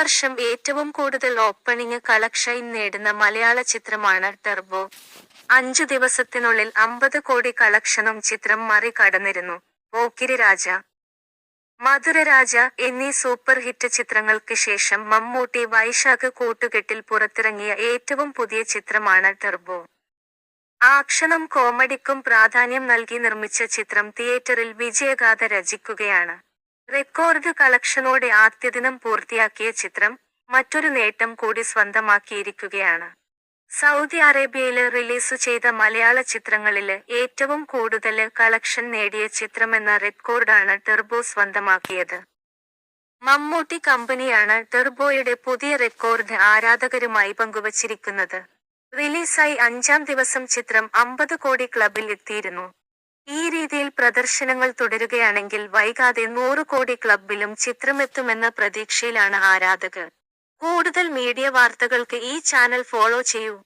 വർഷം ഏറ്റവും കൂടുതൽ ഓപ്പണിംഗ് കളക്ഷൻ നേടുന്ന മലയാള ചിത്രമാണ് ടർബോ അഞ്ചു ദിവസത്തിനുള്ളിൽ അമ്പത് കോടി കളക്ഷനും ചിത്രം മറികടന്നിരുന്നു. ഓക്കിരി രാജ. മധുര രാജ എന്നീ സൂപ്പർ ഹിറ്റ് ചിത്രങ്ങൾക്ക് ശേഷം മമ്മൂട്ടി വൈശാഖ് കൂട്ടുകെട്ടിൽ പുറത്തിറങ്ങിയ ഏറ്റവും പുതിയ ചിത്രമാണ് ടർബോ ആക്ഷനും കോമഡിക്കും പ്രാധാന്യം നൽകി നിർമ്മിച്ച ചിത്രം തിയേറ്ററിൽ വിജയഗാഥ രചിക്കുകയാണ്. റെക്കോർഡ് കളക്ഷനോടെ ആദ്യദിനം പൂർത്തിയാക്കിയ ചിത്രം മറ്റൊരു നേട്ടം കൂടി സ്വന്തമാക്കിയിരിക്കുകയാണ്. സൗദി അറേബ്യയിൽ റിലീസ് ചെയ്ത മലയാള ചിത്രങ്ങളിൽ ഏറ്റവും കൂടുതൽ കളക്ഷൻ നേടിയ ചിത്രമെന്ന റെക്കോർഡാണ് ടെർബോ സ്വന്തമാക്കിയത്. മമ്മൂട്ടി കമ്പനിയാണ് ടെർബോയുടെ പുതിയ റെക്കോർഡ് ആരാധകരുമായി പങ്കുവച്ചിരിക്കുന്നത്. റിലീസായി അഞ്ചാം ദിവസം ചിത്രം അമ്പത് കോടി ക്ലബിൽ എത്തിയിരുന്നു. ഈ രീതിയിൽ പ്രദർശനങ്ങൾ തുടരുകയാണെങ്കിൽ വൈകാതെ നൂറ് കോടി ക്ലബിലും ചിത്രമെത്തുമെന്ന പ്രതീക്ഷയിലാണ് ആരാധകർ. കൂടുതൽ മീഡിയ വാർത്തകൾക്ക് ഈ ചാനൽ ഫോളോ ചെയ്യൂ.